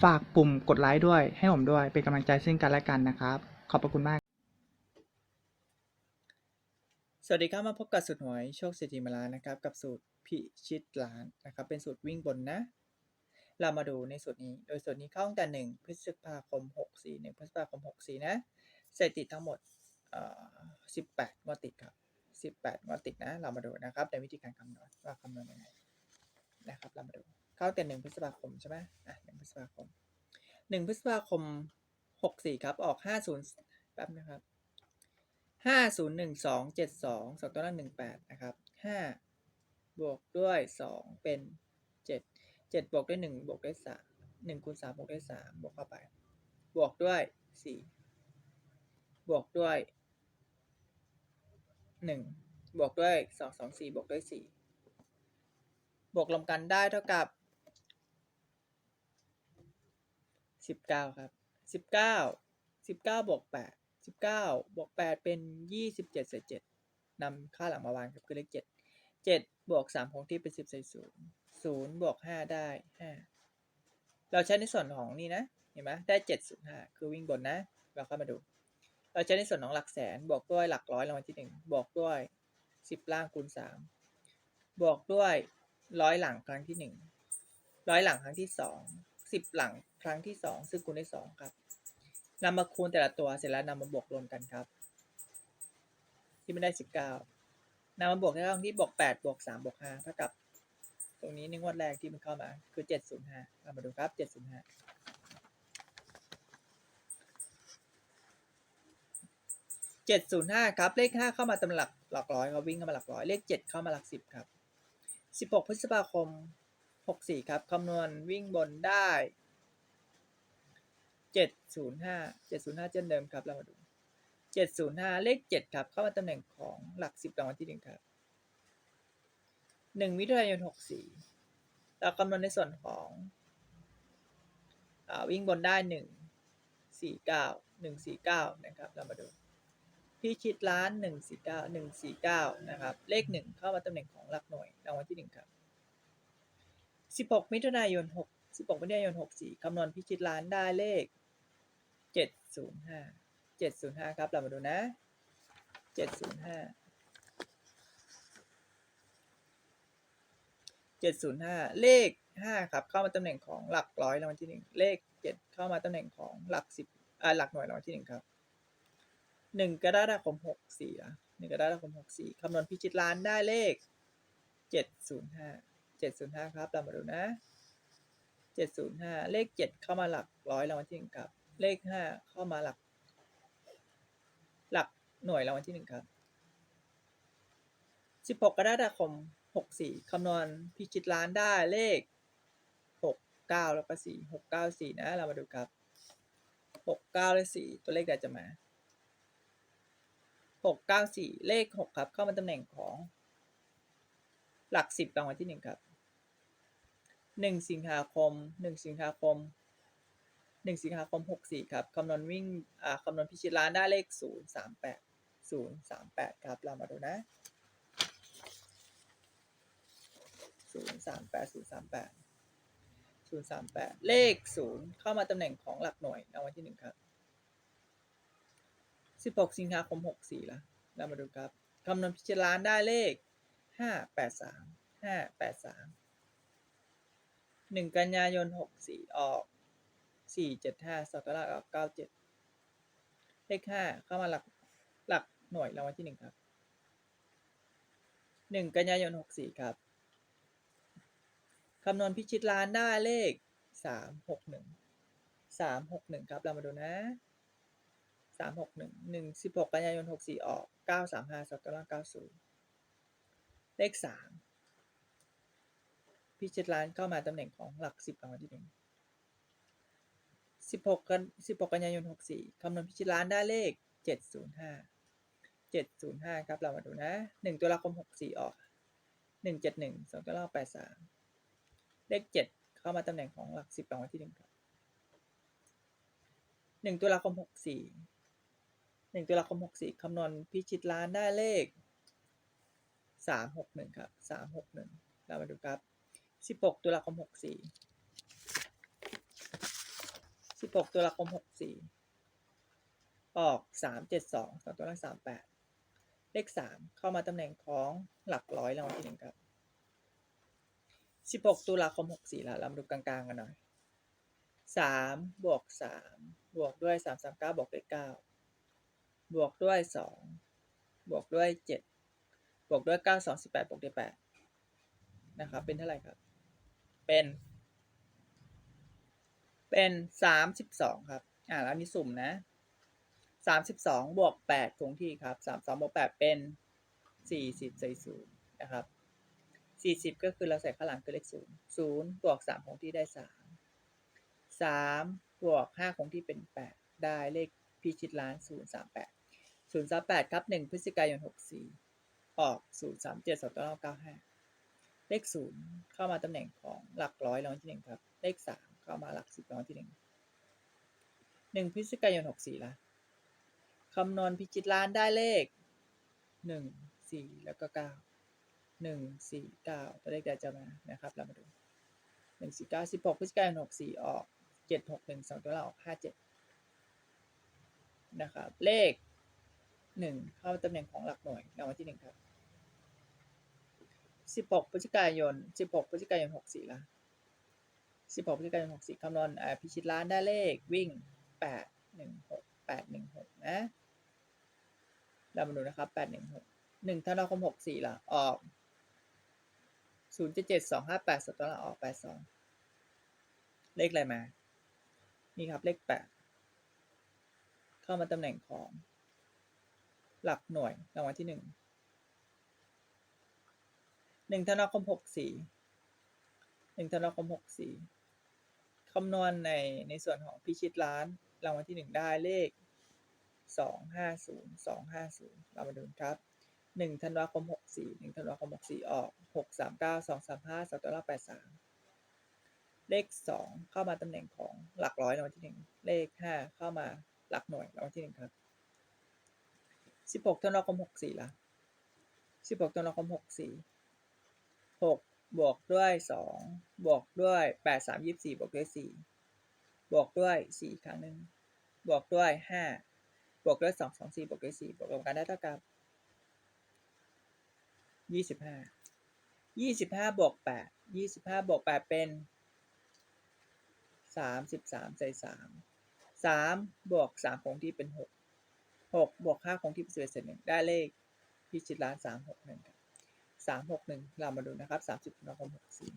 ฝากปุ่มกดไลค์ด้วย ให้ผมด้วย เป็นกำลังใจซึ่งกันและกันนะครับ ขอบพระคุณมาก สวัสดีครับมาพบกับสูตรหวยโชคเศรษฐีมาล้านนะครับ กับสูตรพิชิตล้านนะครับ เป็นสูตรวิ่งบนนะ เรามาดูในสูตรนี้ โดยสูตรนี้เข้าตั้งแต่หนึ่งพฤษภาคม 64 1พฤษภาคม 64 นะสถิติทั้งหมดเอ่อ18งวดติดครับ 18งวดติดนะ เรามาดูนะครับในวิธีการคำนวณว่าคำนวณยังไงนะครับ เรามาดู เข้าแต่หนึ่งพฤษภาคมใช่ไหมอะหนึ่งพฤษภาคมหนึ่งพฤษภาคมหกสี่ครับ ออกห้าศูนย์แป๊บนะครับห้าศูนย์หนึ่งสองเจ็ดสองสองตัวละหนึ่งแปดนะครับห้าบวกด้วยสองเป็นเจ็ดเจ็ดบวกด้วยหนึ่งบวกด้วยสามหนึ่งคูณสามบวกด้วยสามบวกเข้าไป บวกด้วยสี่บวกด้วยหนึ่งบวกด้วยสองสองสี่บวกด้วยสี่บวกรวมกันได้เท่ากับ สิบเก้าครับสิบเก้าสิบเก้าบวกแปดสิบเก้าบวกแปดเป็นยี่สิบเจ็ดใส่เจ็ดนำค่าหลังมาวางครับคือเลขเจ็ดเจ็ดบวกสามคงที่เป็นสิบใส่ศูนย์ศูนย์บวกห้าได้ห้าเราใช้ในส่วนของนี่นะเห็นไหมได้เจ็ดศูนย์ห้าคือวิ่งบนนะ เราเข้ามาดู เราใช้ในส่วนของหลักแสนบวกด้วยหลักร้อยรางวัลที่หนึ่งบวกด้วยสิบล่างคูณสามบวกด้วยร้อยหลังครั้งที่หนึ่งร้อยหลังครั้งที่สอง สิบหลังครั้งที่สองซึ่งคูณได้สองครับนำมาคูณแต่ละตัวเสร็จแล้วนำมาบวกรวมกันครับ ที่ไม่ได้สิบเก้านำมาบวกในช่องที่บวกแปดบวกสามบวกห้าเท่ากับ ตรงนี้ในงวดแรกที่มันเข้ามาคือเจ็ดศูนย์ห้าเรามาดูครับเจ็ดศูนย์ห้าเจ็ดศูนย์ห้าครับ เลขห้าเข้ามาตำหลักหลักร้อยเขาวิ่งเข้ามาหลักร้อยเลขเจ็ดเข้ามาหลักสิบครับ16พฤษภาคม 64 ครับ คำนวณวิ่งบนได้ 705 705 เช่นเดิมครับ เรามาดู 705 เลข 7 ครับ เข้ามาตำแหน่งของหลัก 10รางวัลที่ 1 ครับ 1มิถุนายน 64 เราคำนวณในส่วนของอวิ่งบนได้ 1 49 149 นะครับ เรามาดูพี่ชิดล้านหนึ่งสี่เก้าหนึ่งสี่เก้านะครับ เลขหนึ่งเข้ามาตำแหน่งของหลักหน่วยรางวัลที่หนึ่งครับ สิบหกมิถุนายนหกสิบหกมิถุนายนหกสี่คำนวณพิชิตล้านได้เลขเจ็ดศูนย์ห้าเจ็ดศูนย์ห้าครับ เรามาดูนะเจ็ดศูนย์ห้าเจ็ดศูนย์ห้าเลขห้าครับ เข้ามาตำแหน่งของหลักร้อยรางวัลที่หนึ่งเลขเจ็ดเข้ามาตำแหน่งของหลักสิบอ่าหลักหน่วยรางวัลที่หนึ่งครับหนึ่งกรกฎาคมหกสี่ะหนึ่งกรกฎาคมหกสี่คำนวณพิชิตล้านได้เลขเจ็ดศูนย์ห้า เจ็ดศูนย์ห้าครับ เรามาดูนะเจ็ดศูนย์ห้าเลขเจ็ดเข้ามาหลักร้อยรางวัลที่หนึ่งครับ เลขห้าเข้ามาหลัก หลักหน่วยรางวัลที่หนึ่งครับสิบหกกรกฎาคมหกสี่คำนวณพิชิตล้านได้เลขหกเก้าแล้วก็สี่หกเก้าสี่นะ เรามาดูครับหกเก้าและสี่ตัวเลขใดจะมาหกเก้าสี่เลขหกครับ เข้ามาตำแหน่งของ หลักสิบรางวัลที่หนึ่งครับ หนึ่งสิงหาคมหนึ่งสิงหาคมหนึ่งสิงหาคมหกสี่ครับคำนวณวิ่งอ่าคำนวณพิชิตล้านได้เลขศูนย์สามแปดศูนย์สามแปดครับ เรามาดูนะศูนย์สามแปดศูนย์สามแปดศูนย์สามแปดเลขศูนย์เข้ามาตำแหน่งของหลักหน่วยรางวัลที่หนึ่งครับสิบหกสิงหาคมหกสี่ละเรามาดูครับคำนวณพิจารณาได้เลขห้าแปดสามห้าแปดสาม หนึ่งกันยายนหกสี่ออกสี่เจ็ดห้าสองตลาดออกเก้าเจ็ดเลขห้าเข้ามาหลักหลักหน่วยรางวัลที่หนึ่งครับหนึ่งกันยายนหกสี่ครับคำนวณพิชิตล้านได้เลขสามหกหนึ่งสามหกหนึ่งครับ เรามาดูนะสามหกหนึ่งหนึ่งสิบหกกันยายนหกสี่ออกเก้าสามห้าสองตัวล่างเก้าศูนย์เลขสาม พิชิตล้านเข้ามาตำแหน่งของหลักสิบรางวัลที่หนึ่งสิบหกกันสิบหกกันยายนหกสี่คำนวณพิชิตล้านได้เลขเจ็ดศูนย์ห้าเจ็ดศูนย์ห้าครับเรามาดูนะหนึ่งตัวละคมหกสี่ออกหนึ่งเจ็ดหนึ่งสองตัวละแปดสามเลขเจ็ดเข้ามาตำแหน่งของหลักสิบรางวัลที่หนึ่งครับหนึ่งตุลาคมหกสี่หนึ่งตุลาคมหกสี่คำนวณพิชิตล้านได้เลขสามหกหนึ่งครับสามหกหนึ่งเรามาดูครับ สิบหกตุลาคมหกสี่สิบหกตุลาคมหกสี่ออกสามเจ็ดสองสองตัวล่างสามแปดเลขสามเข้ามาตำแหน่งของหลักร้อยรางวัลที่หนึ่งครับสิบหกตุลาคมหกสี่ล้วเรามาดูกลางๆกันหน่อยสามบวกสามบวกด้วยสามสามเก้าบวกด้วยเก้าบวกด้วยสองบวกด้วยเจ็ดบวกด้วยเก้าสองสิบแปดบวกด้วยแปดนะครับ เป็นเท่าไหร่ครับ เป็น เป็นสามสิบสองครับ อ่าแล้วนี่สุ่มนะสามสิบสองบวกแปดคงที่ครับสามสองบวกแปดเป็นสี่สิบใส่ศูนย์นะครับสี่สิบก็คือเราใส่ข้างหลังคือเลขศูนย์ศูนย์บวกสามคงที่ได้สามสามบวกห้าคงที่เป็นแปดได้เลขพิชิตล้านศูนย์สามแปดศูนย์สามแปดครับหนึ่งพฤศจิกายนหกสี่ออกศูนย์สามเจ็ดสองตัวเก้าห้า เลขศูนย์เข้ามาตำแหน่งของหลักร้อยรางวัลที่หนึ่งครับ เลขสามเข้ามาหลักสิบรางวัลที่หนึ่งหนึ่งพฤศจิกายนหกสี่ละคำนวณพิชิตล้านได้เลขหนึ่งสี่แล้วก็เก้าหนึ่งสี่เก้าตัวเลขใดจะมานะครับเรามาดูหนึ่งสี่เก้าสิบหกพฤศจิกายนหกสี่ออกเจ็ดหกหนึ่งสองตัวเราออกห้าเจ็ดนะครับ เลขหนึ่งเข้าตำแหน่งของหลักหน่วยรางวัลที่หนึ่งครับ สิบหกพฤศจิกายนสิบหกพฤศจิกายนหกสี่ละสิบหกพฤศจิกายนหกสี่คำนวณพิชิตล้านได้เลขวิ่งแปดหนึ่งหกแปดหนึ่งหกนะเรามาดูนะครับแปดหนึ่งหกหนึ่งธันวาคมหกสี่ละออกศูนย์เจ็ดเจ็ดสองห้าแปดสตัวละออกแปดสองเลขอะไรมา นี่ครับเลขแปดเข้ามาตำแหน่งของ หลักหน่วยรางวัลที่หนึ่ง หนึ่งธันวาคมหกสี่หนึ่งธันวาคมหกสี่คำนวณในในส่วนของพิชิตล้านรางวัลที่หนึ่งได้เลขสองห้าศูนย์สองห้าศูนย์เรามาดูครับหนึ่งธันวาคมหกสี่หนึ่งธันวาคมหกสี่ออกหกสามเก้าสองสามห้าสองตัวละแปดสามเลขสองเข้ามาตำแหน่งของหลักร้อยรางวัลที่หนึ่งเลขห้าเข้ามาหลักหน่วยรางวัลที่หนึ่งครับสิบหกธันวาคมหกสี่ละสิบหกธันวาคมหกสี่ หกบวกด้วยสองบวกด้วยแปดสามยี่สี่บวกด้วยสี่บวกด้วยสี่ครั้งหนึ่งบวกด้วยห้าบวกด้วยสองสองสี่บวกด้วยสี่บวกรวมกันได้เท่ากับยี่สิบห้ายี่สิบห้าบวกแปดยี่สิบห้าบวกแปดเป็นสามสิบสามใส่สามสามบวกสามคงที่เป็นหกหกบวกห้าคงที่เป็นสิบเอ็ดเศษหนึ่งได้เลขพิชิตล้านสามหกหนึ่งครับ สามหกหนึ่งเรามาดูนะครับสามสิบธันวาคมหกสี่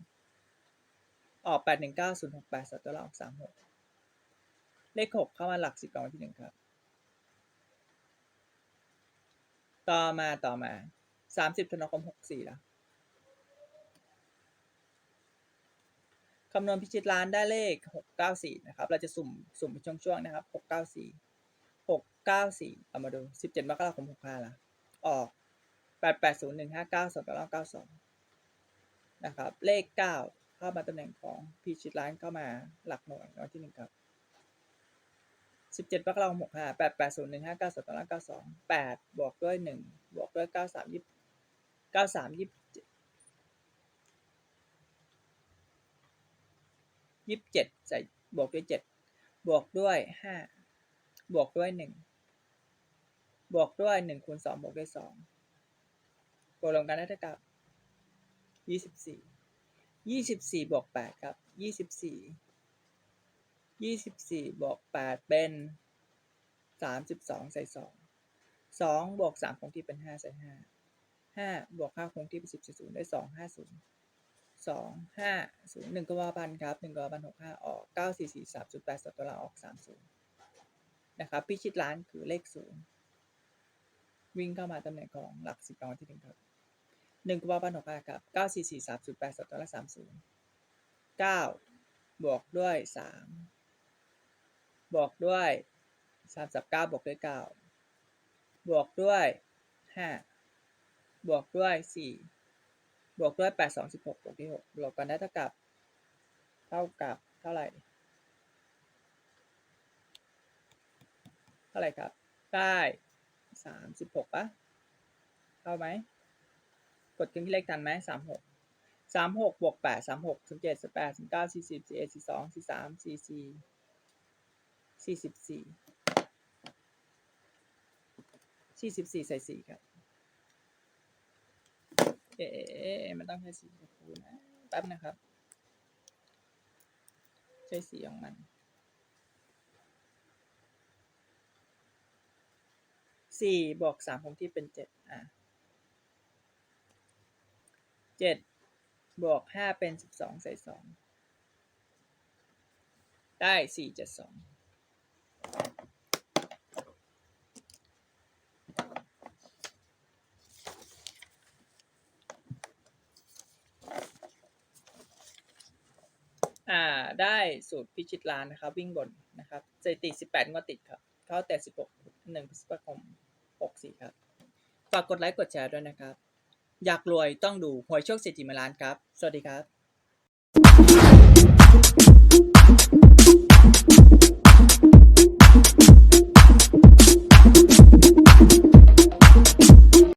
ออกแปดหนึ่งเก้าศูนย์หกแปดสัตว์ตัวเราออกสามหกเลขหกเข้ามาหลักสิบรางวัลที่หนึ่งครับ ต่อมาต่อมาสามสิบธันวาคมหกสี่ล้วคำนวณพิชิตล้านได้เลขหกเก้าสี่นะครับ เราจะสุ่มสุ่มเป็นช่วงๆนะครับหกเก้าสี่หกเก้าสี่เอามาดูสิบเจ็ดมกราคมหกห้าละออก แปดแปดศูนย์หนึ่งห้าเก้าสองเก้าเก้าสองนะครับ เลขเก้าเข้ามาตำแหน่งของพิชิตล้านเข้ามาหลักหน่วยรางวัลที่หนึ่งครับสิบเจ็ดมกเราหกห้าแปดแปดศูนย์หนึ่งห้าเก้าสองเก้าเก้าสองแปดบวกด้วยหนึ่งบวกด้วยเก้าสามยี่เก้าสามยี่ยี่สิบเจ็ดใส่บวกด้วยเจ็ดบวกด้วยห้าบวกด้วยหนึ่งบวกด้วยหนึ่งคูณสองบวกด้วยสอง รวมกันได้เท่ากับยี่สิบสี่ยี่สิบสี่บวกแปดครับยี่สิบสี่ยี่สิบสี่บวกแปดเป็นสามสิบสองใส่สองสองบวกสามคงที่เป็นห้าใส่ห้าห้าบวกห้าคงที่เป็นสิบใส่ศูนย์ได้สองห้าศูนย์สองห้าศูนย์หนึ่งกว่าพันครับหนึ่งกว่าพันหกห้าออกเก้าสี่สี่สามจุดแปดสตัวละออกสามศูนย์นะครับพิชิตล้านคือเลขศูนย์วิ่งเข้ามาตำแหน่งของหลักสิบรางวัลที่หนึ่งครับ หนึ่งกว่าพันหกห้าครับเก้าสี่สี่สามจุดแปดสตัวละสามศูนย์เก้าบวกด้วยสามบวกด้วยสามสับเก้าบวกด้วยเก้าบวกด้วยห้าบวกด้วยสี่บวกด้วยแปดสองสิบหกบวกที่หกบวกกันได้เท่ากับ เท่ากับเท่าไหร่เท่าไหร่ครับ ได้สามสิบหกปะเท่าไหม กดเครื่องที่เลขทันไหมสามหกสามหกบวกแปดสามหกสิบเจ็ดสิบแปดสิบเก้าสี่สิบสี่เอ็ดสี่สองสี่สามสี่สี่สี่สิบสี่สี่สิบสี่ใส่สี่ครับเอ๊ะมันต้องใช้สีชมพูนะแป๊บนะครับ ใช้สีของมันสี่บวกสามคงที่เป็นเจ็ดอะ เจ็ดบวกห้าเป็นสิบสองใส่สองได้สี่เจ็ดสองอ่าได้สูตรพิชิตล้านนะครับ วิ่งบนนะครับสถิติ 18งวดติดครับ เข้าแต่ 16 1พฤษภาคม 64 ครับ ฝากกดไลค์กดแชร์ด้วยนะครับ อยากรวยต้องดูหวยโชคเศรษฐีมาล้านครับ สวัสดีครับ